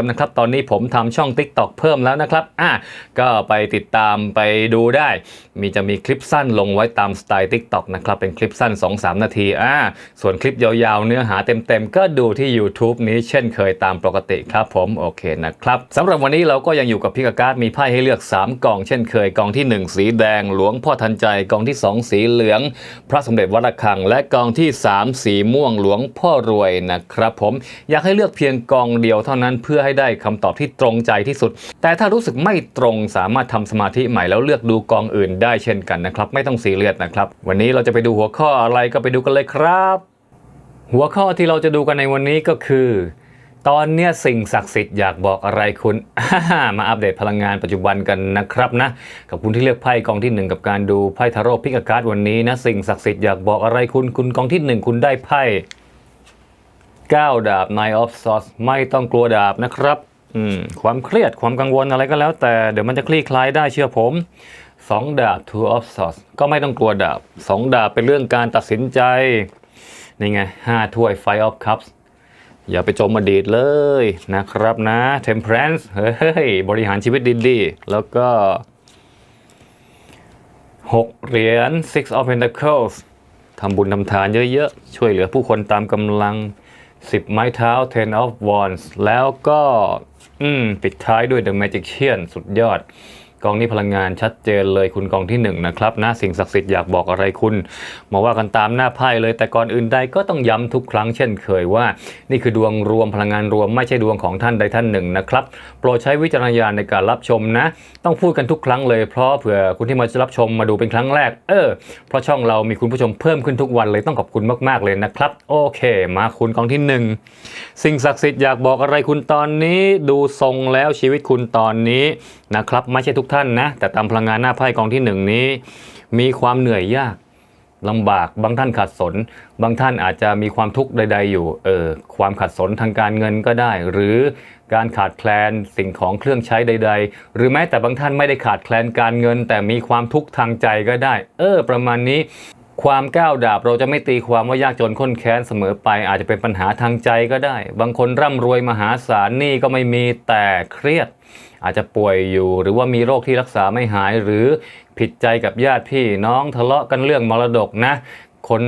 มนะครับ ตอนนี้ผมทำช่อง TikTok เพิ่มแล้วนะครับอะก็ไปติดตามไปดูได้ มีจะมีคลิปสั้นลงไว้ตามสไตล์ TikTok นะครับ เป็นคลิปสั้น 2-3 นาทีอ่าส่วนคลิปยาวๆ เนื้อหาเต็มๆ ก็ดูที่ YouTube นี้เช่นเคยตามปกติครับผมโอเคนะครับสำหรับวันนี้เราก็ยังอยู่กับพิกาการ์ดมีไพ่ให้เลือก 3กล่องเช่นเคยกล่องที่ 1 สีแดง หลวงพ่อทันใจกล่องที่ 2 สีเหลือง พระสมเด็จวัดระฆัง และกล่องที่ 3 สีม่วงหลวงพ่อรวยนะครับผมอยากให้เลือกเพียงกล่องเดียวเท่านั้นเพื่อให้ได้คำตอบที่ตรงใจที่สุด แต่ถ้ารู้สึกไม่ตรงสามารถทำสมาธิใหม่แล้วเลือกดูกองอื่นได้เช่นกันนะครับ ไม่ต้องซีเรียสนะครับ วันนี้เราจะไปดูหัวข้ออะไรก็ไปดูกันเลยครับ หัวข้อที่เราจะดูกันในวันนี้ก็คือ ตอนเนี้ยสิ่งศักดิ์สิทธิ์อยากบอกอะไรคุณ มาอัปเดตพลังงานปัจจุบันกันนะครับนะกับคุณที่เลือกไพ่กองที่หนึ่งกับการดูไพ่ทาโร่พิกาการ์ดวันนี้นะสิ่งศักดิ์สิทธิ์อยากบอกอะไรคุณคุณกองที่หนึ่งคุณได้ไพ่ 9 ดาบ Nine of Swords ไม่ต้องกลัวดาบนะครับอืมความเครียดความกังวลอะไรก็แล้วแต่เดี๋ยวมันจะคลี่คลายได้เชื่อผม 2 ดาบ Two of Swords ก็ไม่ต้องกลัวดาบ 2 ดาบเป็นเรื่องการตัดสินใจ นี่ไง5ถ้วย Five of Cups อย่าไปจมอดีตเลยนะครับนะ Temperance เฮ้ย บริหารชีวิตดีๆ แล้วก็ 6 เหรียญ Six of Pentacles ทำบุญทำทานเยอะๆ ช่วยเหลือผู้คนตามกำลัง 10 ไม้เท้า Ten of Wands แล้วก็ อืม ปิดท้ายด้วย The Magician สุดยอด กองนี้พลังงานชัดเจนเลยคุณกองที่1นะครับนะสิ่งศักดิ์สิทธิ์อยากบอกอะไรคุณมาว่ากันตามหน้าไพ่เลย แต่ก่อนอื่นใดก็ต้องย้ำทุกครั้งเช่นเคยว่า นี่คือดวงรวมพลังงานรวมไม่ใช่ดวงของท่านใดท่านหนึ่งนะครับโปรดใช้วิจารณญาณในการรับชมนะ ต้องพูดกันทุกครั้งเลยเพราะเผื่อคุณที่มารับชมมาดูเป็นครั้งแรก เออ เพราะช่องเรามีคุณผู้ชมเพิ่มขึ้นทุกวันเลยต้องขอบคุณมากๆเลยนะครับ โอเค มาคุณกองที่หนึ่งสิ่งศักดิ์สิทธิ์อยากบอกอะไรคุณตอนนี้ ดูทรงแล้วชีวิตคุณตอนนี้นะครับไม่ใช่ทุกท่านนะ แต่ตามพลังงานหน้าไพ่กองที่หนึ่งนี้ มีความเหนื่อยยากลำบาก บางท่านขัดสน บางท่านอาจจะมีความทุกข์ใด ๆ อยู่ เออ ความขัดสนทางการเงินก็ได้ หรือการขาดแคลนสิ่งของเครื่องใช้ใด ๆ หรือแม้แต่บางท่านไม่ได้ขาดแคลนการเงิน แต่มีความทุกข์ทางใจก็ได้ เออ ประมาณนี้ ความก้าวดาบเราจะไม่ตีความว่ายากจนข้นแค้นเสมอไป อาจจะเป็นปัญหาทางใจก็ได้ บางคนร่ำรวยมหาศาลนี่ก็ไม่มีแต่เครียด อาจจะป่วยอยู่ หรือว่ามีโรคที่รักษาไม่หายหรือผิดใจกับญาติพี่น้องทะเลาะกันเรื่องมรดกนะคน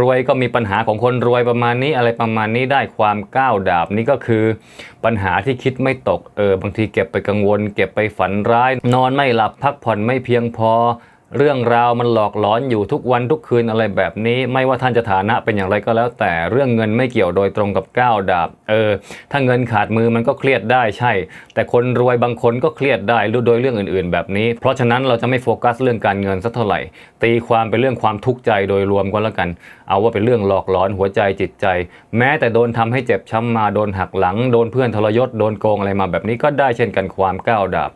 รวยก็มีปัญหาของคนรวยประมาณนี้อะไรประมาณนี้ได้ความก้าวดาบนี่ก็คือ ปัญหาที่คิดไม่ตกเออบางทีเก็บไปกังวล เก็บไปฝันร้าย นอนไม่หลับพักผ่อนไม่เพียงพอ เรื่องราวมันหลอกหลอนอยู่ทุกวันทุกคืนอะไรแบบนี้ ไม่ว่าท่านจะฐานะเป็นอย่างไรก็แล้ว แต่เรื่องเงินไม่เกี่ยวโดยตรงกับก้าวดาบ เออ ถ้าเงินขาดมือมันก็เครียดได้ใช่ แต่คนรวยบางคนก็เครียดได้โดยเรื่องอื่นๆ แบบนี้ เพราะฉะนั้นเราจะไม่โฟกัสเรื่องการเงินสักเท่าไหร่ ตีความเป็นเรื่องความทุกข์ใจโดยรวมก็แล้วกัน เอาว่าเป็นเรื่องหลอกหลอนหัวใจจิตใจ แม้แต่โดนทำให้เจ็บช้ำมาโดนหักหลัง โดนเพื่อนทรยศโดนโกงอะไรมาแบบนี้ก็ได้เช่นกันความก้าวดาบ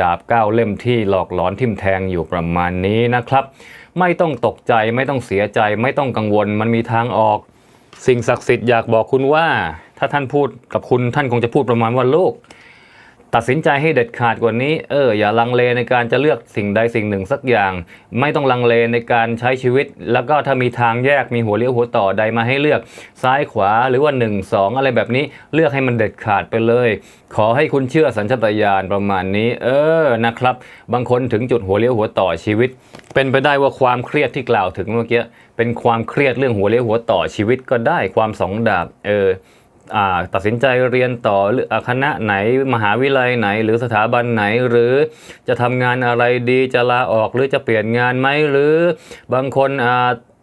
ดาบก้าวเล่มที่หลอกหลอนทิ่มแทงอยู่ประมาณนี้นะครับ ไม่ต้องตกใจไม่ต้องเสียใจ ไม่ต้องกังวลมันมีทางออก สิ่งศักดิ์สิทธิ์อยากบอกคุณว่า ถ้าท่านพูดกับคุณท่านคงจะพูดประมาณว่าลูก ตัดสินใจให้เด็ดขาดกว่านี้ เออ อย่าลังเลในการจะเลือกสิ่งใดสิ่งหนึ่งสักอย่าง ไม่ต้องลังเลในการใช้ชีวิต แล้วก็ถ้ามีทางแยกมีหัวเลี้ยวหัวต่อใดมาให้เลือกซ้ายขวาหรือว่า 1 2 อะไรแบบนี้เลือกให้มันเด็ดขาดไปเลย ขอให้คุณเชื่อสัญชาตญาณประมาณนี้ เออนะครับ บางคนถึงจุดหัวเลี้ยวหัวต่อชีวิต เป็นไปได้ว่าความเครียดที่กล่าวถึงเมื่อกี้เป็นความเครียดเรื่องหัวเลี้ยวหัวต่อชีวิตก็ได้ความสองดาบเออ ตัดสินใจเรียนต่อหรือคณะไหนมหาวิทยาลัยไหน หรือสถาบันไหนหรือจะทำงานอะไรดีจะลาออกหรือจะเปลี่ยนงานไหมหรือบางคน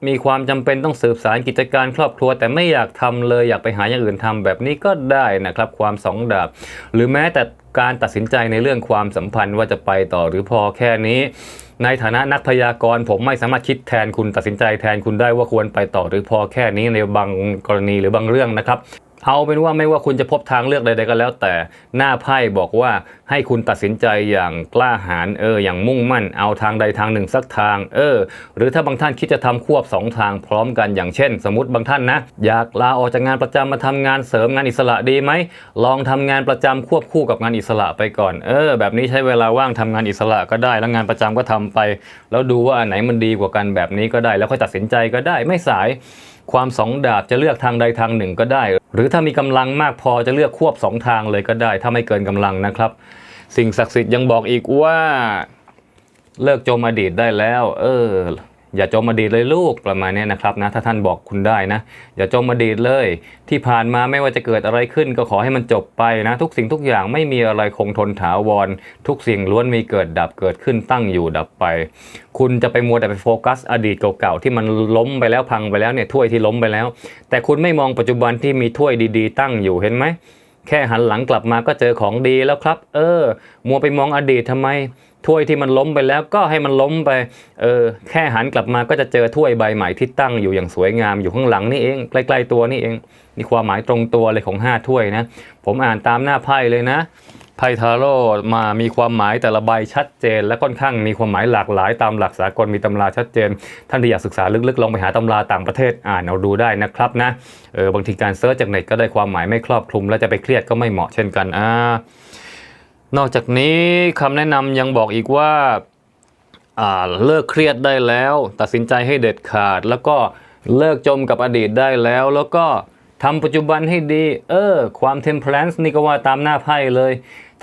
มีความจำเป็นต้องสืบสารกิจการครอบครัว แต่ไม่อยากทำเลยอยากไปหาอย่างอื่นทำแบบนี้ก็ได้นะครับ ความสองดาบ หรือแม้แต่การตัดสินใจในเรื่องความสัมพันธ์ว่าจะไปต่อหรือพอแค่นี้ ในฐานะนักพยากรณ์ผมไม่สามารถคิดแทนคุณตัดสินใจแทนคุณได้ว่าควรไปต่อหรือพอแค่นี้ในบางกรณีหรือบางเรื่องนะครับ เอาเป็นว่าไม่ว่าคุณจะพบทางเลือกใดๆก็แล้ว แต่หน้าไพ่บอกว่าให้คุณตัดสินใจอย่างกล้าหาญเอออย่างมุ่งมั่นเอาทางใดทางหนึ่งสักทาง เออ หรือถ้าบางท่านคิดจะทำควบสองทางพร้อมกันอย่างเช่น สมมติบางท่านนะ อยากลาออกจากงานประจำมาทำงานเสริมงานอิสระดีไหมลองทำงานประจำควบคู่กับงานอิสระไปก่อนเออ แบบนี้ใช้เวลาว่างทำงานอิสระก็ได้แล้วงานประจำก็ทำไป แล้วดูว่าอันไหนมันดีกว่ากันแบบนี้ก็ได้ แล้วค่อยตัดสินใจก็ได้ไม่สาย ความสองดาบจะเลือกทางใดทางหนึ่งก็ได้ หรือถ้ามีกำลังมากพอจะเลือกควบสองทางเลยก็ได้ ถ้าไม่เกินกำลังนะครับ สิ่งศักดิ์สิทธิ์ยังบอกอีกว่า เลิกจมอดีตได้แล้ว เออ อย่าจมอดีตเลยลูกประมาณนี้นะครับนะถ้าท่านบอกคุณได้นะ อย่าจมอดีตเลย ที่ผ่านมาไม่ว่าจะเกิดอะไรขึ้น ก็ขอให้มันจบไปนะ ทุกสิ่งทุกอย่างไม่มีอะไรคงทนถาวร ทุกสิ่งล้วนมีเกิดดับเกิดขึ้นตั้งอยู่ดับไป คุณจะไปมัวแต่ไปโฟกัส อดีตเก่าๆที่มันล้มไปแล้วพังไปแล้วเนี่ยถ้วยที่ล้มไปแล้ว แต่คุณไม่มองปัจจุบันที่มีถ้วยดีๆ ตั้งอยู่เห็นไหมแค่หันหลังกลับมาก็เจอของดีแล้วครับ เออ มัวไปมองอดีตทำไม ถ้วยที่มันล้มไปแล้วก็ให้มันล้มไปเออแค่หันกลับมาก็จะเจอถ้วยใบใหม่ที่ตั้งอยู่อย่างสวยงามอยู่ข้างหลังนี่เองใกล้ๆตัวนี่เองนี่ความหมายตรงตัวเลยของห้าถ้วยนะ ผมอ่านตามหน้าไพ่เลยนะไพ่ทาโร่มามีความหมายแต่ละใบชัดเจน และค่อนข้างมีความหมายหลากหลายตามหลักสากลมีตำราชัดเจน ท่านที่อยากศึกษาลึกๆลองไปหาตำราต่างประเทศอ่านเอาดูได้นะครับนะเออบางทีการเซิร์ชจากเน็ตก็ได้ความหมายไม่ครอบคลุม แล้วจะไปเครียดก็ไม่เหมาะเช่นกันอ่า นอกจากนี้คำแนะนำยังบอกอีกว่าาเลิกเครียดได้แล้ว ตัดสินใจให้เด็ดขาด แล้วก็เลิกจมกับอดีตได้แล้ว แล้วก็ทำปัจจุบันให้ดี เออ ความ temperance นี่ก็ว่าตามหน้าไพ่เลย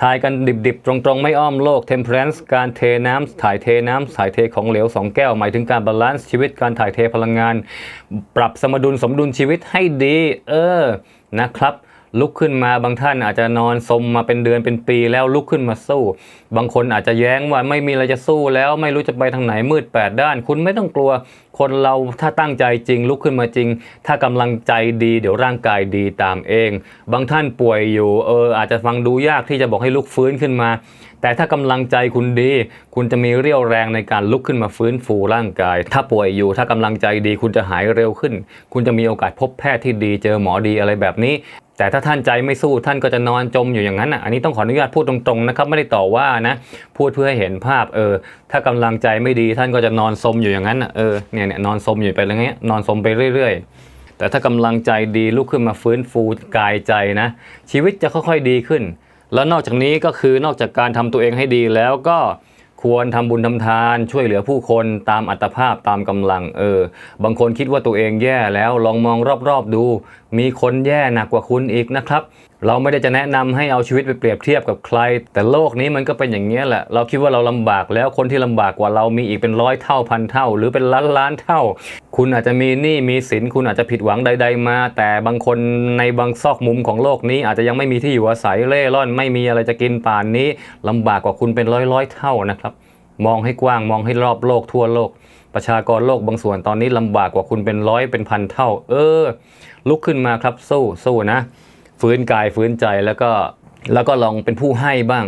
ทายกันดิบๆ ตรงๆ ไม่อ้อมโลก temperance การเทน้ำถ่ายเทน้ำถ่ายเทของเหลว2แก้ว หมายถึงการบาลานซ์ชีวิตการถ่ายเทพลังงาน ปรับสมดุลสมดุลชีวิตให้ดี เออนะครับ ลุกขึ้นมาบางท่านอาจจะนอนสมมาเป็นเดือนเป็นปีแล้วลุกขึ้นมาสู้ บางคนอาจจะแย้งว่าไม่มีอะไรจะสู้แล้วไม่รู้จะไปทางไหนมืดแปดด้าน คุณไม่ต้องกลัว คนเราถ้าตั้งใจจริง ลุกขึ้นมาจริง ถ้ากำลังใจดีเดี๋ยวร่างกายดีตามเอง บางท่านป่วยอยู่เอออาจจะฟังดูยากที่จะบอกให้ลุกฟื้นขึ้นมา แต่ถ้ากำลังใจคุณดี คุณจะมีเรี่ยวแรงในการลุกขึ้นมาฟื้นฟูร่างกาย ถ้าป่วยอยู่ถ้ากำลังใจดีคุณจะหายเร็วขึ้น คุณจะมีโอกาสพบแพทย์ที่ดีเจอหมอดีอะไรแบบนี้แต่ถ้าท่านใจไม่สู้ท่านก็จะนอนจมอยู่อย่างนั้นอะอันนี้ต้องขออนุญาตพูดตรงๆนะครับไม่ได้ต่อว่านะพูดเพื่อให้เห็นภาพเออถ้ากำลังใจไม่ดีท่านก็จะนอนสมอยู่อย่างนั้นอะเออเนี่ยเนี่ยนอนสมอยู่ไปอย่างเงี้ยนอนสมไปเรื่อย ๆ แต่ถ้ากำลังใจดีลุกขึ้นมาฟื้นฟูกายใจนะชีวิตจะค่อยๆดีขึ้น แล้วนอกจากนี้ก็คือนอกจากการทำตัวเองให้ดีแล้วก็ควรทำบุญทำทาน ช่วยเหลือผู้คนตามอัตภาพตามกำลังเออ บางคนคิดว่าตัวเองแย่แล้วลองมองรอบๆดู มีคนแย่หนักกว่าคุณอีกนะครับ เราไม่ได้จะแนะนำให้เอาชีวิตไปเปรียบเทียบกับใคร แต่โลกนี้มันก็เป็นอย่างนี้แหละ เราคิดว่าเราลำบากแล้วคนที่ลำบากกว่าเรามีอีกเป็นร้อยเท่าพันเท่า หรือเป็นล้านล้านเท่า คุณอาจจะมีหนี้มีสินคุณอาจจะผิดหวังใด ๆ มา แต่บางคนในบางซอกมุมของโลกนี้ อาจจะยังไม่มีที่อยู่อาศัยเล่ร่อน ไม่มีอะไรจะกินป่านนี้ลำบากกว่าคุณเป็นร้อยร้อยเท่านะครับมองให้กว้างมองให้รอบโลกทั่วโลก ประชากรโลกบางส่วนตอนนี้ลำบากกว่าคุณเป็นร้อยเป็นพันเท่า เออ ลุกขึ้นมาครับสู้สู้นะ ฟื้นกายฟื้นใจแล้วก็แล้วก็ลองเป็นผู้ให้บ้าง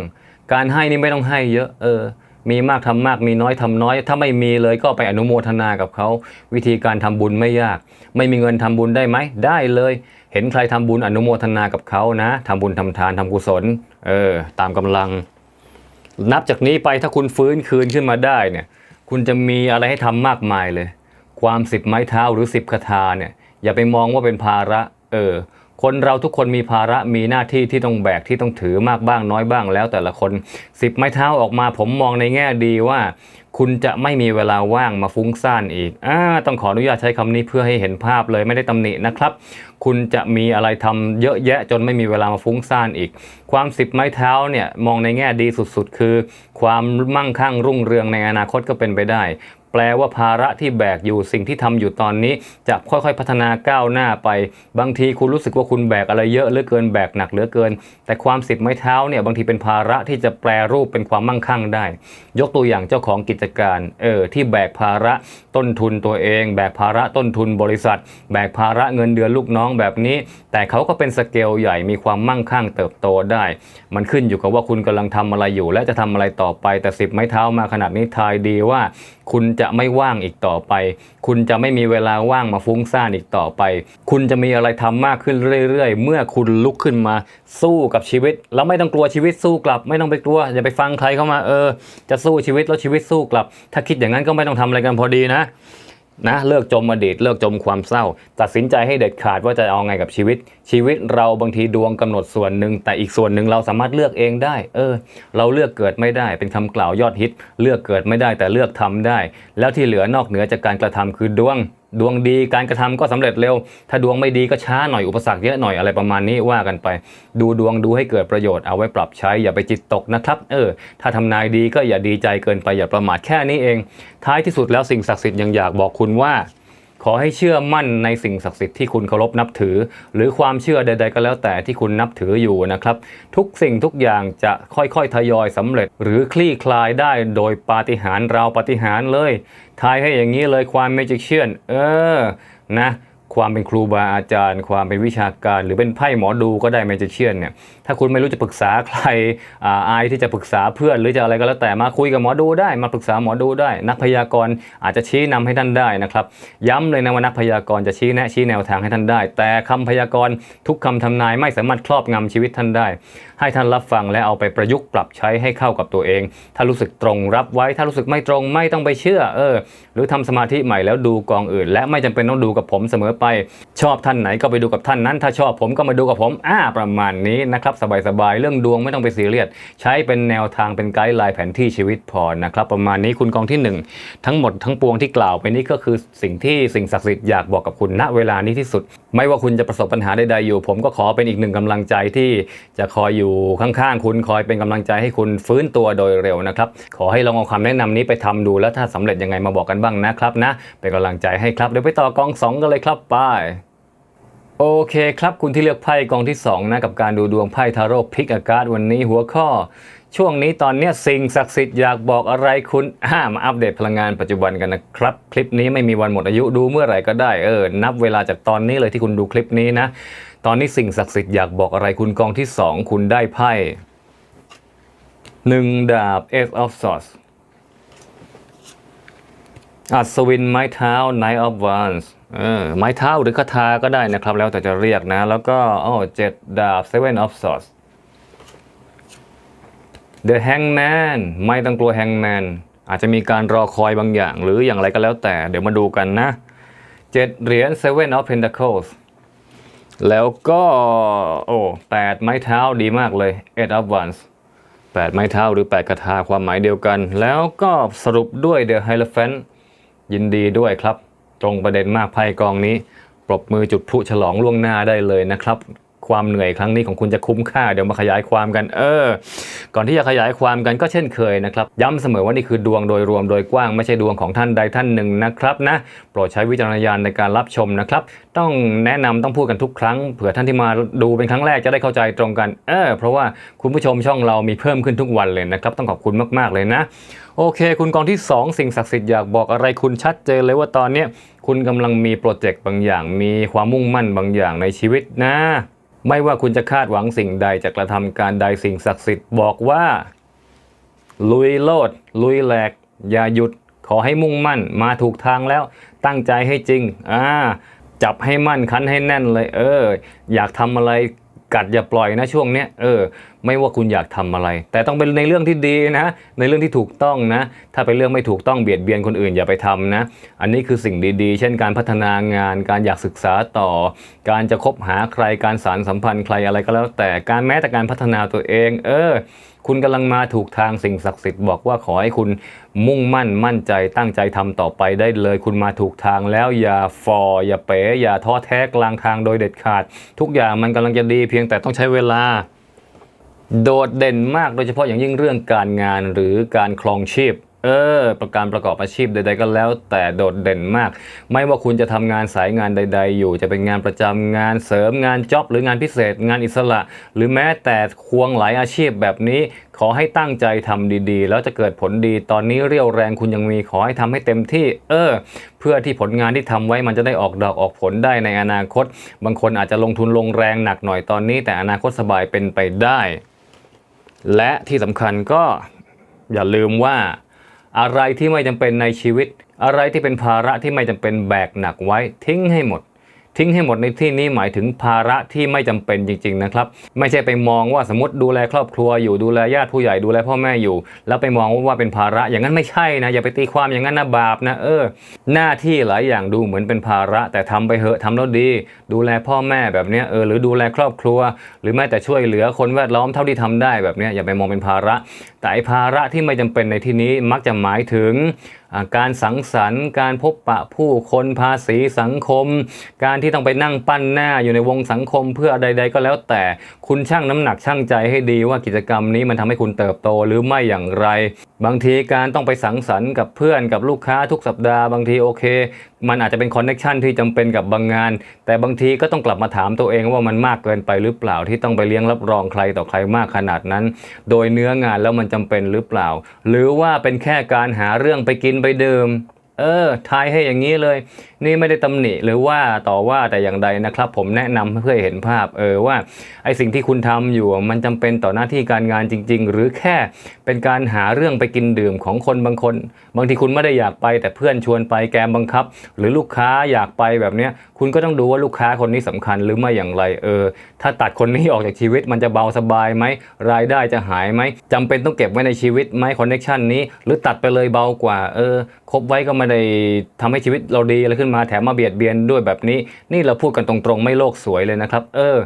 การให้นี่ไม่ต้องให้เยอะเออมีมากทำมากมีน้อยทำน้อย ถ้าไม่มีเลยก็ไปอนุโมทนากับเขาวิธีการทำบุญไม่ยาก ไม่มีเงินทำบุญได้ไหมได้เลย เห็นใครทำบุญอนุโมทนากับเขานะทำบุญทำทานทำกุศลเออตามกำลัง นับจากนี้ไปถ้าคุณฟื้นคืนขึ้นมาได้เนี่ยคุณจะมีอะไรให้ทำมากมายเลย ความสิบไม้เท้าหรือสิบคาถาเนี่ยอย่าไปมองว่าเป็นภาระเออ คนเราทุกคนมีภาระมีหน้าที่ที่ต้องแบกที่ต้องถือมากบ้างน้อยบ้างแล้วแต่ละคนสิบไม้เท้าออกมาผมมองในแง่ดีว่า คุณจะไม่มีเวลาว่างมาฟุ้งซ่านอีกอต้องขออนุญาตใช้คำนี้เพื่อให้เห็นภาพเลยไม่ได้ตำหนินะครับ คุณจะมีอะไรทำเยอะแยะจนไม่มีเวลามาฟุ้งซ่านอีก ความสิบไม้เท้าเนี่ยมองในแง่ดีสุดๆ คือ ความมั่งคั่งรุ่งเรืองในอนาคตก็เป็นไปได้ แปลว่าภาระที่แบกอยู่สิ่งที่ทำอยู่ตอนนี้ จะค่อยๆพัฒนาก้าวหน้าไป บางทีคุณรู้สึกว่าคุณแบกอะไรเยอะเหลือเกินแบกหนักเหลือเกิน แต่ความสิบไม้เท้าเนี่ยบางทีเป็นภาระที่จะแปลรูปเป็นความมั่งคั่งได้ ยกตัวอย่างเจ้าของกิจการเออที่แบกภาระต้นทุนตัวเอง แบกภาระต้นทุนบริษัท แบกภาระเงินเดือนลูกน้องแบบนี้ แต่เขาก็เป็นสเกลใหญ่มีความมั่งคั่งเติบโตได้ มันขึ้นอยู่กับว่าคุณกำลังทำอะไรอยู่ และจะทำอะไรต่อไปแต่สิบไม้เท้ามาขนาดนี้ทายดีว่า คุณจะจะไม่ว่างอีกต่อไป คุณจะไม่มีเวลาว่างมาฟุ้งซ่านอีกต่อไป คุณจะมีอะไรทำมากขึ้นเรื่อยๆ เมื่อคุณลุกขึ้นมาสู้กับชีวิต แล้วไม่ต้องกลัวชีวิตสู้กลับ ไม่ต้องไปกลัวอย่าไปฟังใครเข้ามาเออ จะสู้ชีวิตแล้วชีวิตสู้กลับ ถ้าคิดอย่างนั้นก็ไม่ต้องทำอะไรกันพอดีนะ นะเลิกจมอดีตเลิกจมความเศร้า ตัดสินใจให้เด็ดขาดว่าจะเอาไงกับชีวิต ชีวิตเราบางทีดวงกำหนดส่วนหนึ่งแต่อีกส่วนหนึ่งเราสามารถเลือกเองได้ เออ เราเลือกเกิดไม่ได้เป็นคำกล่าวยอดฮิต เลือกเกิดไม่ได้แต่เลือกทำได้ แล้วที่เหลือนอกเหนือจากการกระทำคือดวง ดวงดีการกระทำก็สำเร็จเร็ว ถ้าดวงไม่ดีก็ช้าหน่อยอุปสรรคเยอะหน่อยอะไรประมาณนี้ว่ากันไป ดูดวงดูให้เกิดประโยชน์เอาไว้ปรับใช้อย่าไปจิตตกนะครับ เออ ถ้าทำนายดีก็อย่าดีใจเกินไปอย่าประมาทแค่นี้เอง ท้ายที่สุดแล้วสิ่งศักดิ์สิทธิ์ยังอยากบอกคุณว่า ขอให้เชื่อมั่นในสิ่งศักดิ์สิทธิ์ที่คุณเคารพนับถือ หรือความเชื่อใด ๆ ก็แล้วแต่ที่คุณนับถืออยู่นะครับ ทุกสิ่งทุกอย่างจะค่อยๆทยอยสำเร็จ หรือคลี่คลายได้โดยปาฏิหาริย์ราวปาฏิหาริย์เลยทายให้อย่างนี้เลยความเมจิเชียนเออนะ ความเป็นครูบาอาจารย์ ความเป็นวิชาการ หรือเป็นไพ่หมอดูก็ได้แมจิเชียนเนี่ยถ้าคุณไม่รู้จะปรึกษาใครอ่าอายที่จะปรึกษาเพื่อนหรือจะอะไรก็แล้วแต่มาคุยกับหมอดูได้ มาปรึกษาหมอดูได้ นักพยากรณ์อาจจะชี้นำให้ท่านได้นะครับย้ำเลยนะว่านักพยากรณ์จะชี้แนะชี้แนวทางให้ท่านได้ แต่คำพยากรณ์ทุกคำทำนายไม่สามารถครอบงำชีวิตท่านได้ให้ท่านรับฟังและเอาไปประยุกต์ปรับใช้ให้เข้ากับตัวเอง ถ้ารู้สึกตรงรับไว้ ถ้ารู้สึกไม่ตรงไม่ต้องไปเชื่อ เออ หรือทำสมาธิใหม่แล้วดูกองอื่น และไม่จำเป็นต้องดูกับผมเสมอไป ชอบท่านไหนก็ไปดูกับท่านนั้น ถ้าชอบผมก็มาดูกับผมอ่าประมาณนี้นะครับสบายๆเรื่องดวงไม่ต้องไปซีเรียสใช้เป็นแนวทางเป็นไกด์ไลน์แผนที่ชีวิตพอนะครับประมาณนี้คุณกองที่หนึ่งทั้งหมดทั้งปวงที่กล่าวไปนี้ก็คือสิ่งที่สิ่งศักดิ์สิทธิ์อยากบอกกับคุณณเวลานี้ที่สุด ไม่ว่าคุณจะประสบปัญหาใดๆอยู่ ผมก็ขอเป็นอีกหนึ่งกำลังใจที่จะคอยอยูู่่ข้างๆคุณคอยเป็นกำลังใจให้คุณฟื้นตัวโดยเร็วนะครับ ขอให้ลองเอาคำแนะนำนี้ไปทำดูแล้วถ้าสำเร็จยังไงมาบอกกันบ้างนะครับนะ เป็นกำลังใจให้ครับ เดี๋ยวไปต่อกองสองกันเลยครับไปโอเคครับ คุณที่เลือกไพ่กองที่สองนะกับการดูดวงไพ่ทาโร่พิกอากาศวันนี้หัวข้อ ช่วงนี้ตอนนี้สิ่งศักดิ์สิทธิ์อยากบอกอะไรคุณอ่ามาอัปเดตพลังงานปัจจุบันกันนะครับ คลิปนี้ไม่มีวันหมดอายุดูเมื่อไหร่ก็ได้เออนับเวลาจากตอนนี้เลยที่คุณดูคลิปนี้นะ ตอนนี้สิ่งศักดิ์สิทธิ์อยากบอกอะไรคุณกองที่สองคุณได้ไพ่หนึ่งดาบ Ace of Swords อัศวินไม้เท้า Knight of Wands เออไม้เท้าหรือคาถาก็ได้นะครับ แล้วแต่จะเรียกนะ แล้วก็อ๋อเจ็ดดาบ Seven of Swords The Hangman ไม่ต้องกลัว Hangman อาจจะมีการรอคอยบางอย่าง หรืออย่างไรก็แล้วแต่ เดี๋ยวมาดูกันนะเจ็ดเหรียญ Seven of Pentacles แล้วก็ โอ้แปดไม้เท้าดีมากเลย Eight of Wands แปดไม้เท้าหรือแปดคาถาความหมายเดียวกัน แล้วก็สรุปด้วย The Hierophant ยินดีด้วยครับ ตรงประเด็นมากไพ่กองนี้ ปรบมือจุดพลุฉลองล่วงหน้าได้เลยนะครับ ความเหนื่อยครั้งนี้ของคุณจะคุ้มค่า เดี๋ยวมาขยายความกัน เออ ก่อนที่จะขยายความกันก็เช่นเคยนะครับ ย้ำเสมอว่านี่คือดวงโดยรวมโดยกว้างไม่ใช่ดวงของท่านใดท่านหนึ่งนะครับนะ โปรดใช้วิจารณญาณในการรับชมนะครับ ต้องแนะนำต้องพูดกันทุกครั้ง เผื่อท่านที่มาดูเป็นครั้งแรกจะได้เข้าใจตรงกัน เออ เพราะว่าคุณผู้ชมช่องเรามีเพิ่มขึ้นทุกวันเลยนะครับ ต้องขอบคุณมาก ๆ เลยนะ โอเค คุณกองที่ 2 สิ่งศักดิ์สิทธิ์อยากบอกอะไรคุณชัดเจนเลยว่าตอนนี้คุณกำลังมีโปรเจกต์บางอย่าง มีความมุ่งมั่นบางอย่างในชีวิตนะ ไม่ว่าคุณจะคาดหวังสิ่งใดจะกระทำการใดสิ่งศักดิ์สิทธิ์บอกว่า ลุยโลด ลุยแหลก อย่าหยุด ขอให้มุ่งมั่น มาถูกทางแล้ว ตั้งใจให้จริง อ่า จับให้มั่นคันให้แน่นเลย เออ อยากทำอะไร กัดอย่าปล่อยนะช่วงเนี้ยเออ ไม่ว่าคุณอยากทำอะไร แต่ต้องเป็นในเรื่องที่ดีนะ ในเรื่องที่ถูกต้องนะ ถ้าเป็นเรื่องไม่ถูกต้องเบียดเบียนคนอื่นอย่าไปทำนะ อันนี้คือสิ่งดีๆ เช่นการพัฒนางาน การอยากศึกษาต่อ การจะคบหาใครการสารสัมพันธ์ใครอะไรก็แล้ว แต่การแม้แต่การพัฒนาตัวเอง เออ คุณกำลังมาถูกทางสิ่งศักดิ์สิทธิ์บอกว่าขอให้คุณมุ่งมั่นมั่นใจตั้งใจทำต่อไปได้เลย คุณมาถูกทางแล้วอย่าฟออย่าเป๋อย่าท้อแท้กลางทางโดยเด็ดขาด ทุกอย่างมันกำลังจะดีเพียงแต่ต้องใช้เวลา โดดเด่นมากโดยเฉพาะอย่างยิ่งเรื่องการงานหรือการครองชีพ เออ ประการประกอบอาชีพใด ๆ ก็แล้ว แต่โดดเด่นมาก ไม่ว่าคุณจะทำงานสายงานใด ๆ อยู่ จะเป็นงานประจำงานเสริมงานจ็อบหรืองานพิเศษ งานอิสระ หรือแม้แต่ควงหลายอาชีพแบบนี้ ขอให้ตั้งใจทำดีๆ แล้วจะเกิดผลดีตอนนี้เรี่ยวแรงคุณยังมีขอให้ทำให้เต็มที่ เออ เพื่อที่ผลงานที่ทำไว้มันจะได้ออกดอกออกผลได้ในอนาคต บางคนอาจจะลงทุนลงแรงหนักหน่อยตอนนี้ แต่อนาคตสบายเป็นไปได้ และที่สำคัญก็อย่าลืมว่า อะไรที่ไม่จำเป็นในชีวิต อะไรที่เป็นภาระที่ไม่จำเป็นแบกหนักไว้ทิ้งให้หมด ทิ้งให้หมดในที่นี้หมายถึงภาระที่ไม่จำเป็นจริง ๆ นะครับ ไม่ใช่ไปมองว่าสมมติดูแลครอบครัวอยู่ดูแลญาติผู้ใหญ่ดูแลพ่อแม่อยู่ แล้วไปมองว่าเป็นภาระอย่างนั้นไม่ใช่นะอย่าไปตีความอย่างนั้นนะบาปนะเออ หน้าที่หลายอย่างดูเหมือนเป็นภาระ แต่ทำไปเหอะทำแล้วดี ดูแลพ่อแม่แบบนี้เออหรือดูแลครอบครัว หรือแม้แต่ช่วยเหลือคนแวดล้อมเท่าที่ทำได้แบบนี้อย่าไปมองเป็นภาระ แต่ภาระที่ไม่จำเป็นในที่นี้มักจะหมายถึง การสังสรรค์ การพบปะผู้คนภาษีสังคม การที่ต้องไปนั่งปั้นหน้าอยู่ในวงสังคมเพื่อใด ๆ ก็แล้วแต่คุณช่างน้ำหนักช่างใจให้ดีว่ากิจกรรมนี้มันทำให้คุณเติบโตหรือไม่อย่างไร บางทีการต้องไปสังสรรค์กับเพื่อนกับลูกค้าทุกสัปดาห์บางทีโอเค มันอาจจะเป็นคอนเน็ชันที่จำเป็นกับบางงาน แต่บางทีก็ต้องกลับมาถามตัวเองว่ามันมากเกินไปหรือเปล่าที่ต้องไปเลี้ยงรับรองใครต่อใครมากขนาดนั้น โดยเนื้องานแล้วมันจำเป็นหรือเปล่า หรือว่าเป็นแค่การหาเรื่องไปกินไปดื่ม เออทายให้อย่างนี้เลย นี่ไม่ได้ตำหนิหรือว่าต่อว่าแต่อย่างใดนะครับ ผมแนะนำเพื่อเห็นภาพ เออว่าไอสิ่งที่คุณทำอยู่มันจำเป็นต่อหน้าที่การงานจริง ๆ หรือแค่เป็นการหาเรื่องไปกินดื่มของคนบางคน บางทีคุณไม่ได้อยากไปแต่เพื่อนชวนไปแกมบังคับ หรือลูกค้าอยากไปแบบเนี้ยคุณก็ต้องดูว่าลูกค้าคนนี้สำคัญหรือไม่อย่างไร เออ ถ้าตัดคนนี้ออกจากชีวิตมันจะเบาสบายไหมรายได้จะหายไหมจำเป็นต้องเก็บไว้ในชีวิตไหมคอนเน็ชันนี้ หรือตัดไปเลยเบากว่าเออคบไว้ก็ไม่ได้ทำให้ชีวิตเราดีอะไรขึ้นมาแถมมาเบียดเบียนด้วยแบบนี้ นี่เราพูดกันตรงๆ ไม่โลกสวยเลยนะครับ เออ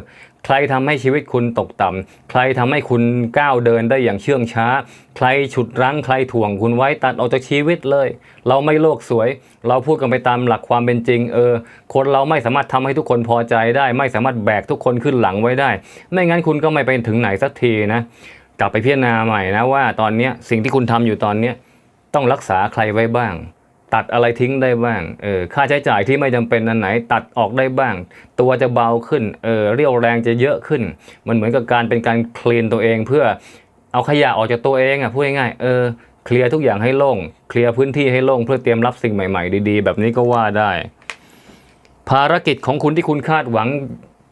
ใครทำให้ชีวิตคุณตกต่ำใครทำให้คุณก้าวเดินได้อย่างเชื่องช้า ใครฉุดรั้งใครถ่วงคุณไว้ตัดออกจากชีวิตเลย เราไม่โลกสวย เราพูดกันไปตามหลักความเป็นจริง เออ คนเราไม่สามารถทำให้ทุกคนพอใจได้ ไม่สามารถแบกทุกคนขึ้นหลังไว้ได้ ไม่งั้นคุณก็ไม่ไปถึงไหนสักทีนะกลับไปพิจารณาใหม่นะว่าตอนนี้สิ่งที่คุณทำอยู่ตอนเนี้ต้องรักษาใครไว้บ้าง ตัดอะไรทิ้งได้บ้าง เออ ค่าใช้จ่ายที่ไม่จำเป็นอันไหนตัดออกได้บ้าง ตัวจะเบาขึ้น เออ เรี่ยวแรงจะเยอะขึ้น มันเหมือนกับการเป็นการคลีนตัวเองเพื่อเอาขยะออกจากตัวเองอะ พูดง่ายๆ เออ เคลียร์ทุกอย่างให้โล่ง เคลียร์พื้นที่ให้โล่งเพื่อเตรียมรับสิ่งใหม่ๆ ดีๆ แบบนี้ก็ว่าได้ ภารกิจของคุณที่คุณคาดหวัง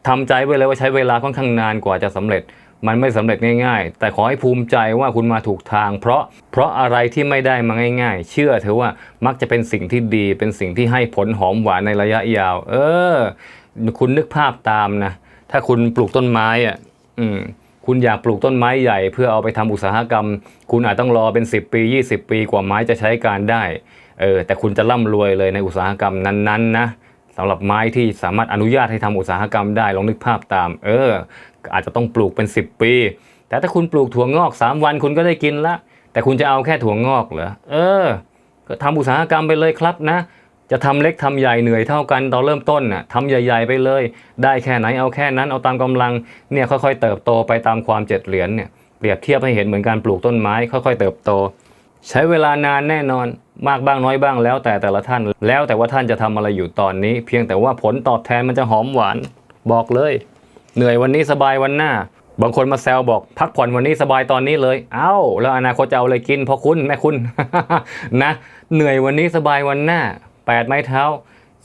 ทำใจไว้เลยว่าใช้เวลาค่อนข้างนานกว่าจะสำเร็จ มันไม่สำเร็จง่ายๆ แต่ขอให้ภูมิใจว่าคุณมาถูกทาง เพราะเพราะอะไรที่ไม่ได้มาง่าย ๆ เชื่อเถอะว่ามักจะเป็นสิ่งที่ดี เป็นสิ่งที่ให้ผลหอมหวานในระยะยาว เออ คุณนึกภาพตามนะ ถ้าคุณปลูกต้นไม้อะอืมคุณอยากปลูกต้นไม้ใหญ่เพื่อเอาไปทำอุตสาหกรรม คุณอาจต้องรอเป็น 10 ปี 20 ปีกว่าไม้จะใช้การได้เออแต่คุณจะร่ำรวยเลยในอุตสาหกรรมนั้นๆนะสำหรับไม้ที่สามารถอนุญาตให้ทำอุตสาหกรรมได้ลองนึกภาพตาม เออ อาจจะต้องปลูกเป็น 10 ปี แต่ถ้าคุณปลูกถั่วงอก 3 วันคุณก็ได้กินละ แต่คุณจะเอาแค่ถั่วงอกเหรอเออ ก็ทำอุตสาหกรรมไปเลยครับนะ จะทำเล็กทำใหญ่เหนื่อยเท่ากันตอนเริ่มต้นน่ะทำใหญ่ๆไปเลย ได้แค่ไหนเอาแค่นั้นเอาตามกำลังเนี่ยค่อยๆ เติบโตไปตามความเจ็ดเหรียญเนี่ยเปรียบเทียบให้เห็นเหมือนการปลูกต้นไม้ค่อยๆ เติบโต ใช้เวลานานแน่นอนมากบ้างน้อยบ้างแล้วแต่แต่ละท่าน แล้วแต่ว่าท่านจะทำอะไรอยู่ตอนนี้ เพียงแต่ว่าผลตอบแทนมันจะหอมหวานบอกเลย เหนื่อยวันนี้สบายวันหน้า บางคนมาแซวบอก พักผ่อนวันนี้สบายตอนนี้เลย เอ้า แล้วอนาคตจะเอาอะไรกินพอคุณแม่คุณนะ เหนื่อยวันนี้สบายวันหน้าแปดไม้เท้า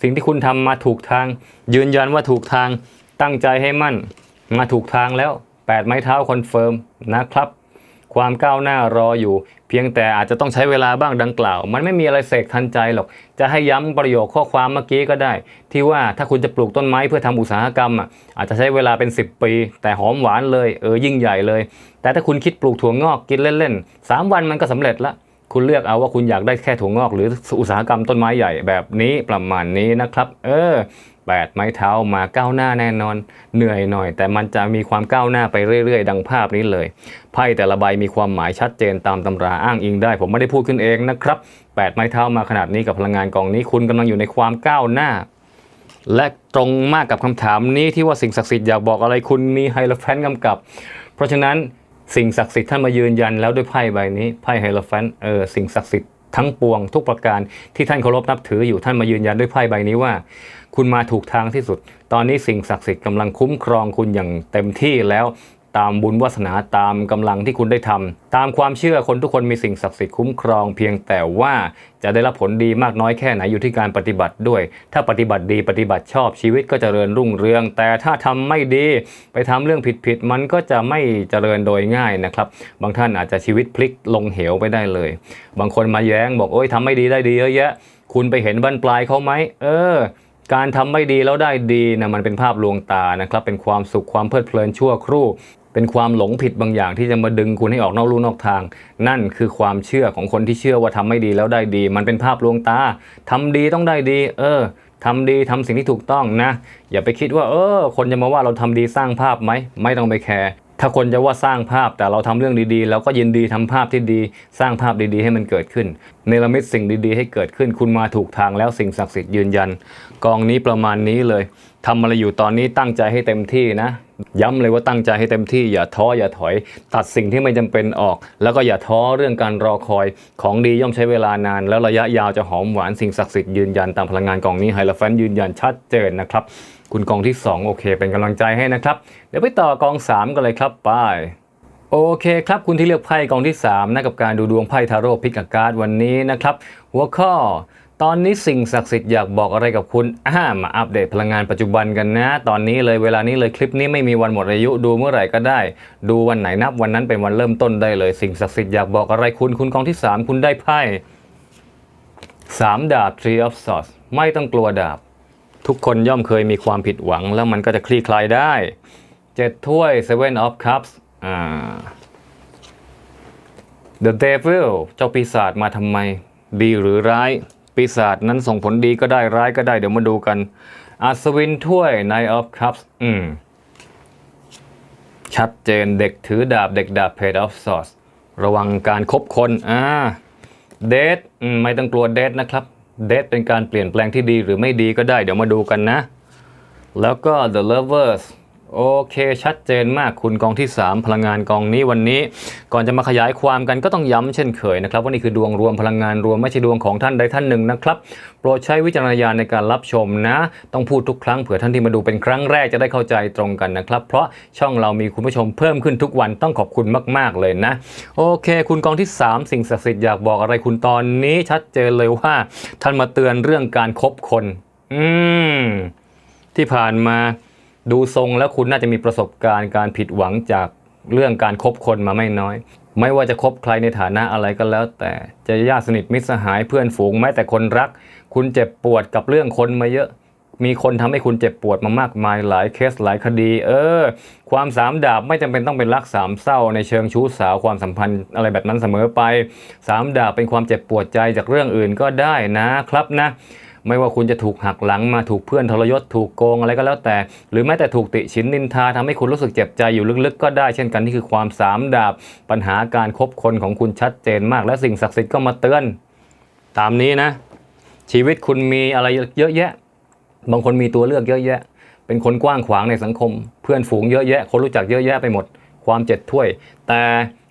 สิ่งที่คุณทำมาถูกทาง ยืนยันว่าถูกทางตั้งใจให้มั่น มาถูกทางแล้วแปดไม้เท้าคอนเฟิร์มนะครับ ความก้าวหน้ารออยู่ เพียงแต่อาจจะต้องใช้เวลาบ้างดังกล่าว มันไม่มีอะไรเสกทันใจหรอก จะให้ย้ำประโยคข้อความเมื่อกี้ก็ได้ ที่ว่าถ้าคุณจะปลูกต้นไม้เพื่อทำอุตสาหกรรมอะอาจจะใช้เวลาเป็น 10 ปี แต่หอมหวานเลยเออยิ่งใหญ่เลย แต่ถ้าคุณคิดปลูกถั่วงอกกินเล่นๆ3วันมันก็สำเร็จละคุณเลือกเอาว่าคุณอยากได้แค่ถั่วงอก หรืออุตสาหกรรมต้นไม้ใหญ่แบบนี้ประมาณนี้นะครับ เออ แปดไม้เท้ามาก้าวหน้าแน่นอน เหนื่อยหน่อย แต่มันจะมีความก้าวหน้าไปเรื่อยๆ ดังภาพนี้เลย ไพ่แต่ละใบมีความหมายชัดเจนตามตำราอ้างอิงได้ ผมไม่ได้พูดขึ้นเองนะครับแปดไม้เท้ามาขนาดนี้กับพลังงานกองนี้ คุณกำลังอยู่ในความก้าวหน้า และตรงมากกับคำถามนี้ที่ว่าสิ่งศักดิ์สิทธิ์อยากบอกอะไรคุณมีไฮโลแฟนกำกับ เพราะฉะนั้นสิ่งศักดิ์สิทธิ์ท่านมายืนยันแล้วด้วยไพ่ใบนี้ไพ่ไฮโลแฟนเออสิ่งศักดิ์สิทธิ์ ทั้งปวงทุกประการที่ท่านเคารพนับถืออยู่ท่านมายืนยันด้วยไพ่ใบนี้ว่า คุณมาถูกทางที่สุด ตอนนี้สิ่งศักดิ์สิทธิ์กำลังคุ้มครองคุณอย่างเต็มที่แล้ว ตามบุญวาสนาตามกำลังที่คุณได้ทำตามความเชื่อคนทุกคนมีสิ่งศักดิ์สิทธิ์คุ้มครอง เพียงแต่ว่าจะได้รับผลดีมากน้อยแค่ไหนอยู่ที่การปฏิบัติด้วย ถ้าปฏิบัติดีปฏิบัติชอบชีวิตก็จเจริญรุ่งเรือง แต่ถ้าทำไม่ดีไปทำเรื่องผิดๆมันก็จะไม่เจริญโดยง่ายนะครับ บางท่านอาจจะชีวิตพลิกลงเหวไปได้เลย บางคนมาแย้งบอกโอ้ยทำไม่ดีได้ดีเยอะแยะ คุณไปเห็นบั้นปลายเขาไหมเออการทำไม่ดีแล้วได้ดีนะมันเป็นภาพลวงตานะครับ เป็นความสุขความเพลิดเพลินชั่วครู่ เป็นความหลงผิดบางอย่างที่จะมาดึงคุณให้ออกนอกลู่นอกทาง นั่นคือความเชื่อของคนที่เชื่อว่าทำไม่ดีแล้วได้ดี มันเป็นภาพลวงตาทำดีต้องได้ดี เออทำดีทำสิ่งที่ถูกต้องนะ อย่าไปคิดว่า เออ คนจะมาว่าเราทำดีสร้างภาพไหมไม่ต้องไปแคร์ถ้าคนจะว่าสร้างภาพแต่เราทำเรื่องดีๆ เราก็ยินดีทำภาพที่ดี สร้างภาพดีๆ ให้มันเกิดขึ้นเนรมิตสิ่งดีๆ ให้เกิดขึ้น คุณมาถูกทางแล้วสิ่งศักดิ์สิทธิ์ยืนยัน กองนี้ประมาณนี้เลยทำอะไรอยู่ตอนนี้ตั้งใจให้เต็มที่นะ ย้ำเลยว่าตั้งใจให้เต็มที่อย่าท้ออย่าถอย ตัดสิ่งที่ไม่จำเป็นออก แล้วก็อย่าท้อเรื่องการรอคอยของดีย่อมใช้เวลานาน แล้วระยะยาวจะหอมหวานสิ่งศักดิ์สิทธิ์ยืนยันตามพลังงานกองนี้ไฮลาแฟนยืนยันชัดเจนนะครับ คุณกองที่ 2 โอเค เป็นกำลังใจให้นะครับ เดี๋ยวไปต่อกอง 3 กันเลยครับไปโอเคครับ คุณที่เลือกไพ่กองที่3นะกับการดูดวงไพ่ทาโร่พิกาการ์ดวันนี้นะครับ หัวข้อ ตอนนี้สิ่งศักดิ์สิทธิ์อยากบอกอะไรกับคุณอ่ามาอัปเดตพลังงานปัจจุบันกันนะ ตอนนี้เลยเวลานี้เลยคลิปนี้ไม่มีวันหมดอายุดูเมื่อไหร่ก็ได้ ดูวันไหนนับวันนั้นเป็นวันเริ่มต้นได้เลย สิ่งศักดิ์สิทธิ์อยากบอกอะไรคุณคุณกองที่ 3 คุณได้ไพ่สามดาบ tree of Swords ไม่ต้องกลัวดาบ ทุกคนย่อมเคยมีความผิดหวัง แล้วมันก็จะคลี่คลายได้เจ็ดถ้วย Seven of Cups อ่า The Devil เจ้าปีศาจมาทำไม ดีหรือร้าย ปีศาจนั้นส่งผลดีก็ได้ร้ายก็ได้เดี๋ยวมาดูกันอัศวินถ้วย Knight of Cups อืมชัดเจนเด็กถือดาบเด็กดาบ Page of Swords ระวังการคบคนอ่าเดทไม่ต้องกลัวเดทนะครับเดทเป็นการเปลี่ยนแปลงที่ดีหรือไม่ดีก็ได้เดี๋ยวมาดูกันนะ แล้วก็ The Lovers โอเค ชัดเจนมากคุณกองที่ 3 พลังงานกองนี้วันนี้ ก่อนจะมาขยายความกันก็ต้องย้ำเช่นเคยนะครับว่านี่คือดวงรวมพลังงานรวมไม่ใช่ดวงของท่านใดท่านหนึ่งนะครับโปรดใช้วิจารณญาณในการรับชมนะ ต้องพูดทุกครั้งเผื่อท่านที่มาดูเป็นครั้งแรกจะได้เข้าใจตรงกันนะครับ เพราะช่องเรามีคุณผู้ชมเพิ่มขึ้นทุกวันต้องขอบคุณมาก ๆเลยนะ โอเค คุณกองที่ 3 สิ่งศักดิ์สิทธิ์อยากบอกอะไรคุณตอนนี้ชัดเจนเลยว่า ท่านมาเตือนเรื่องการคบคน อืมที่ผ่านมา ดูทรงแล้วคุณน่าจะมีประสบการณ์การผิดหวังจากเรื่องการคบคนมาไม่น้อย ไม่ว่าจะคบใครในฐานะอะไรก็แล้ว แต่จะญาติสนิทมิตรสหายเพื่อนฝูงแม้แต่คนรัก คุณเจ็บปวดกับเรื่องคนมาเยอะ มีคนทำให้คุณเจ็บปวดมามากมายหลายเคสหลายคดี เออ ความสามดาบไม่จำเป็นต้องเป็นรักสามเศร้าในเชิงชู้สาวความสัมพันธ์อะไรแบบนั้นเสมอไปสามดาบเป็นความเจ็บปวดใจจากเรื่องอื่นก็ได้นะครับนะ ไม่ว่าคุณจะถูกหักหลังมาถูกเพื่อนทรยศถูกโกงอะไรก็แล้วแต่ หรือแม้แต่ถูกติฉินนินทาทำให้คุณรู้สึกเจ็บใจอยู่ลึกๆ ก็ได้เช่นกันนี่คือความสามดาบ ปัญหาการคบคนของคุณชัดเจนมาก และสิ่งศักดิ์สิทธิ์ก็มาเตือน ตามนี้นะ ชีวิตคุณมีอะไรเยอะแยะ บางคนมีตัวเลือกเยอะแยะ เป็นคนกว้างขวางในสังคม เพื่อนฝูงเยอะแยะ คนรู้จักเยอะแยะไปหมด ความเจ็ดถ้วย แต่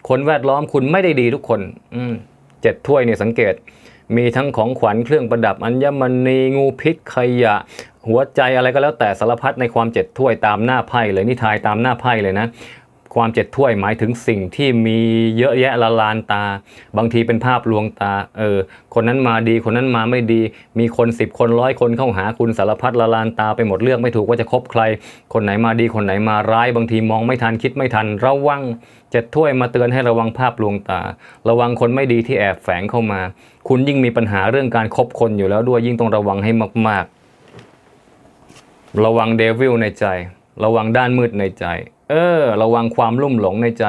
คนแวดล้อมคุณไม่ได้ดีทุกคน อืมเจ็ดถ้วยเนี่ยสังเกต มีทั้งของขวัญเครื่องประดับอัญมณีงูพิษขยะ หัวใจอะไรก็แล้วแต่สารพัดในความเจ็ดถ้วยตามหน้าไพ่เลยนี่ทายตามหน้าไพ่เลยนะ ความเจ็ดถ้วยหมายถึงสิ่งที่มีเยอะแยะละลานตา บางทีเป็นภาพลวงตา เออ คนนั้นมาดีคนนั้นมาไม่ดี มีคนสิบคนร้อยคนเข้าหาคุณสารพัดละลานตาไปหมดเลือกไม่ถูกว่าจะคบใคร คนไหนมาดีคนไหนมาร้าย บางทีมองไม่ทันคิดไม่ทันระวังเจ็ดถ้วยมาเตือนให้ระวังภาพลวงตา ระวังคนไม่ดีที่แอบแฝงเข้ามา คุณยิ่งมีปัญหาเรื่องการคบคนอยู่แล้วด้วยยิ่งต้องระวังให้มาก ๆ ระวังเดวิลในใจ ระวังด้านมืดในใจ เออ ระวังความลุ่มหลงในใจ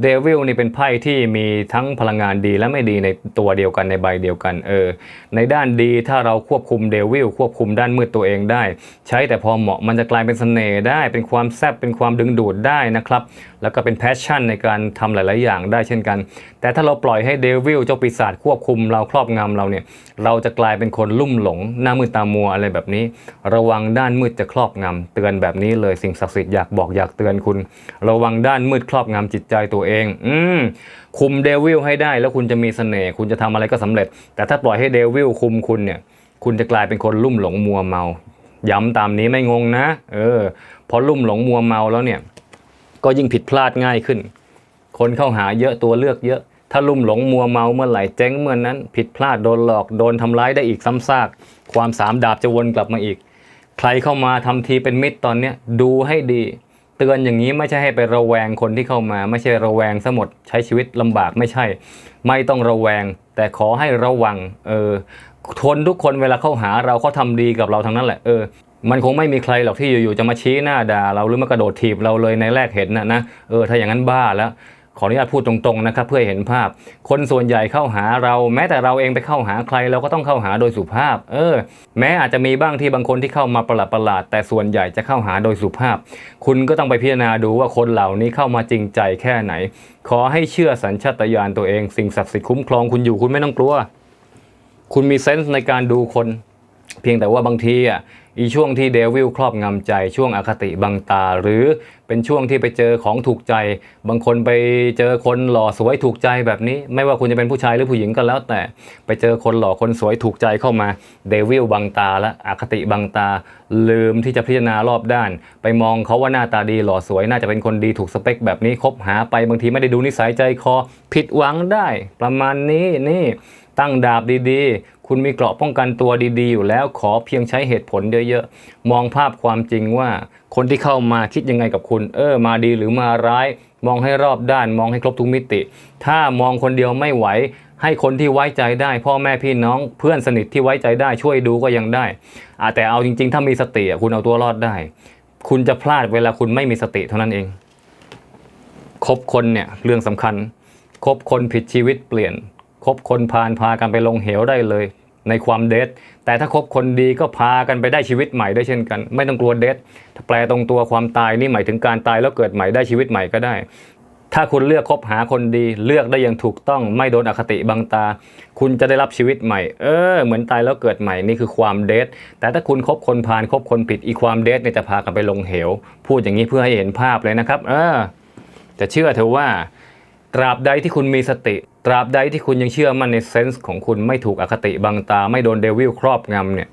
เดวิลนี่เป็นไพ่ที่มีทั้งพลังงานดีและไม่ดีในตัวเดียวกันในใบเดียวกันเออในด้านดีถ้าเราควบคุมเดวิลควบคุมด้านมืดตัวเองได้ ใช้แต่พอเหมาะมันจะกลายเป็นเสน่ห์ได้ เป็นความแซ่บเป็นความดึงดูดได้นะครับแล้วก็เป็นแพชชั่นในการทำหลาย ๆ อย่างได้เช่นกัน แต่ถ้าเราปล่อยให้เดวิลเจ้าปีศาจควบคุมเราครอบงำเราเนี่ยเราจะกลายเป็นคนลุ่มหลงหน้ามืดตามัวอะไรแบบนี้ ระวังด้านมืดจะครอบงำเตือนแบบนี้เลยสิ่งศักดิ์สิทธิ์อยากบอกอยากเตือนคุณ ระวังด้านมืดครอบงำจิตใจตัวเอง อืมคุมเดวิลให้ได้ แล้วคุณจะมีเสน่ห์คุณจะทำอะไรก็สำเร็จ แต่ถ้าปล่อยให้เดวิลคุมคุณเนี่ย คุณจะกลายเป็นคนลุ่มหลงมัวเมา ย้ำตามนี้ไม่งงนะ เออพอลุ่มหลงมัวเมาแล้วเนี่ย ก็ยิ่งผิดพลาดง่ายขึ้น คนเข้าหาเยอะตัวเลือกเยอะถ้าลุ่มหลงมัวเมาเมื่อไหร่เจ๊งเมื่อนนั้น ผิดพลาดโดนหลอกโดนทำร้ายได้อีกซ้ำซาก ความสามดาบจะวนกลับมาอีก ใครเข้ามาทำทีเป็นมิตรตอนเนี้ยดูให้ดี ตือนอย่างนี้ไม่ใช่ให้ไประแวงคนที่เข้ามา ไม่ใช่ระแวงซะหมดใช้ชีวิตลำบากไม่ใช่ ไม่ต้องระแวง แต่ขอให้ระวังเออคนทุกคนเวลาเข้าหาเราเขาทำดีกับเราทั้งนั้นแหละเออมันคงไม่มีใครหรอกที่อยู่ๆจะมาชี้หน้าด่าเราหรือมากระโดดถีบเราเลยในแรกเห็นนะนะเออถ้าอย่างนั้นบ้าแล้ว ขออนุญาตพูดตรงๆนะครับเพื่อให้เห็นภาพ คนส่วนใหญ่เข้าหาเรา แม้แต่เราเองไปเข้าหาใครเราก็ต้องเข้าหาโดยสุภาพ เออ แม้อาจจะมีบ้างที่บางคนที่เข้ามาประหลาดประหลาดๆแต่ส่วนใหญ่จะเข้าหาโดยสุภาพ คุณก็ต้องไปพิจารณาดูว่าคนเหล่านี้เข้ามาจริงใจแค่ไหน ขอให้เชื่อสัญชาตญาณตัวเอง สิ่งศักดิ์สิทธิ์คุ้มครองคุณอยู่คุณไม่ต้องกลัว คุณมีเซนส์ในการดูคน เพียงแต่ว่าบางทีอะ อีช่วงที่เดวิลครอบงำใจช่วงอคติบังตา หรือเป็นช่วงที่ไปเจอของถูกใจ บางคนไปเจอคนหล่อสวยถูกใจแบบนี้ ไม่ว่าคุณจะเป็นผู้ชายหรือผู้หญิงก็แล้ว แต่ไปเจอคนหล่อคนสวยถูกใจเข้ามาเดวิลบังตาและอคติบังตา ลืมที่จะพิจารณารอบด้าน ไปมองเขาว่าหน้าตาดีหล่อสวยน่าจะเป็นคนดีถูกสเปค แบบนี้คบหาไปบางทีไม่ได้ดูนิสัยใจคอผิดหวังได้ ประมาณนี้นี่ตั้งดาบดีๆ คุณมีเกราะป้องกันตัวดีๆ อยู่แล้วขอเพียงใช้เหตุผลเยอะๆ มองภาพความจริงว่า คนที่เข้ามาคิดยังไงกับคุณ เออ มาดีหรือมาร้าย มองให้รอบด้านมองให้ครบทุกมิติ ถ้ามองคนเดียวไม่ไหว ให้คนที่ไว้ใจได้ พ่อแม่พี่น้อง เพื่อนสนิทที่ไว้ใจได้ช่วยดูก็ยังได้อะแต่เอาจริง ๆ ถ้ามีสติคุณเอาตัวรอดได้ คุณจะพลาดเวลาคุณไม่มีสติเท่านั้นเองคบคนเนี่ยเรื่องสำคัญคบคนผิดชีวิตเปลี่ยนคบคนพาลพากันไปลงเหวได้เลย ในความเดทแต่ถ้าคบคนดีก็พากันไปได้ชีวิตใหม่ได้เช่นกัน ไม่ต้องกลัวเดทถ้าแปลตรงตัวความตายนี่หมายถึงการตายแล้วเกิดใหม่ได้ชีวิตใหม่ก็ได้ ถ้าคุณเลือกคบหาคนดี เลือกได้อย่างถูกต้องไม่โดนอคติบังตา คุณจะได้รับชีวิตใหม่ เออ เหมือนตายแล้วเกิดใหม่นี่คือความเดทแต่ถ้าคุณคบคนพาลคบคนผิดอีความเดทเนี่ยจะพากันไปลงเหว พูดอย่างนี้เพื่อให้เห็นภาพเลยนะครับ เออจะเชื่อเถอะว่าตราบใดที่คุณมีสติ ตราบใดที่คุณยังเชื่อมั่นในเซนส์ของคุณไม่ถูกอคติบังตา ไม่โดนเดวิลครอบงำเนี่ย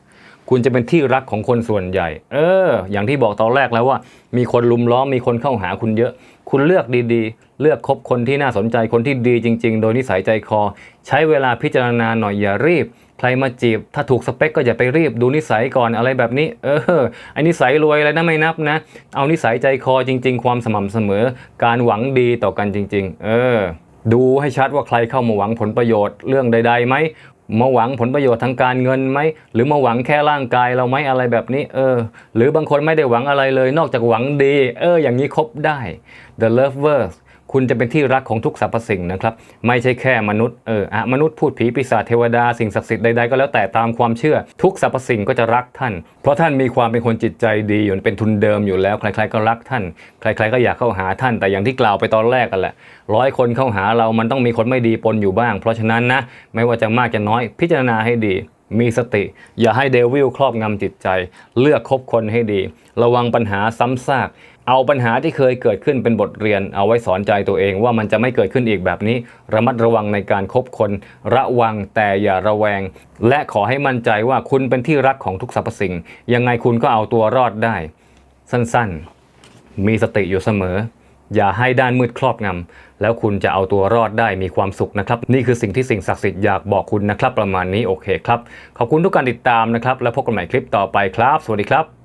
คุณจะเป็นที่รักของคนส่วนใหญ่ เออ อย่างที่บอกตอนแรกแล้วว่า มีคนลุมล้อมมีคนเข้าหาคุณเยอะ คุณเลือกดีๆ เลือกคบคนที่น่าสนใจคนที่ดีจริง ๆ โดยนิสัยใจคอ ใช้เวลาพิจารณาหน่อยอย่ารีบ ใครมาจีบ ถ้าถูกสเปคก็อย่าไปรีบดูนิสัยก่อนอะไรแบบนี้ เออไอ้นิสัยรวยอะไรนะไม่นับนะ เอานิสัยใจคอจริง ๆ ความสม่ำเสมอ การหวังดีต่อกันจริง ๆ เออ ดูให้ชัดว่าใครเข้ามาหวังผลประโยชน์เรื่องใดๆไหมมาหวังผลประโยชน์ทางการเงินไหมหรือมาหวังแค่ร่างกายเราไหมอะไรแบบนี้ เออ หรือบางคนไม่ได้หวังอะไรเลย นอกจากหวังดี เออ อย่างนี้ครบได้ The Lovers คุณจะเป็นที่รักของทุกสรรพสิ่งนะครับ ไม่ใช่แค่มนุษย์เอออะมนุษย์พูดผีปีศาจเทวดาสิ่งศักดิ์สิทธิ์ใดๆก็แล้วแต่ตามความเชื่อ ทุกสรรพสิ่งก็จะรักท่าน เพราะท่านมีความเป็นคนจิตใจดีอยู่เป็นทุนเดิมอยู่แล้ว ใครๆก็รักท่าน ใครๆก็อยากเข้าหาท่าน แต่อย่างที่กล่าวไปตอนแรกกันแหละร้อยคนเข้าหาเรามันต้องมีคนไม่ดีปนอยู่บ้าง เพราะฉะนั้นนะไม่ว่าจะมากจะน้อยพิจารณาให้ดีมีสติ อย่าให้เดวิลครอบงำจิตใจ เลือกคบคนให้ดี ระวังปัญหาซ้ำซาก เอาปัญหาที่เคยเกิดขึ้นเป็นบทเรียน เอาไว้สอนใจตัวเองว่ามันจะไม่เกิดขึ้นอีกแบบนี้ ระมัดระวังในการคบคน ระวังแต่อย่าระแวง และขอให้มั่นใจว่าคุณเป็นที่รักของทุกสรรพสิ่ง ยังไงคุณก็เอาตัวรอดได้ สั้นๆ มีสติอยู่เสมอ อย่าให้ด้านมืดครอบงำแล้วคุณจะเอาตัวรอดได้มีความสุขนะครับ นี่คือสิ่งที่สิ่งศักดิ์สิทธิ์อยากบอกคุณนะครับ ประมาณนี้โอเคครับขอบคุณทุกการติดตามนะครับ แล้วพบกันใหม่คลิปต่อไปครับ สวัสดีครับ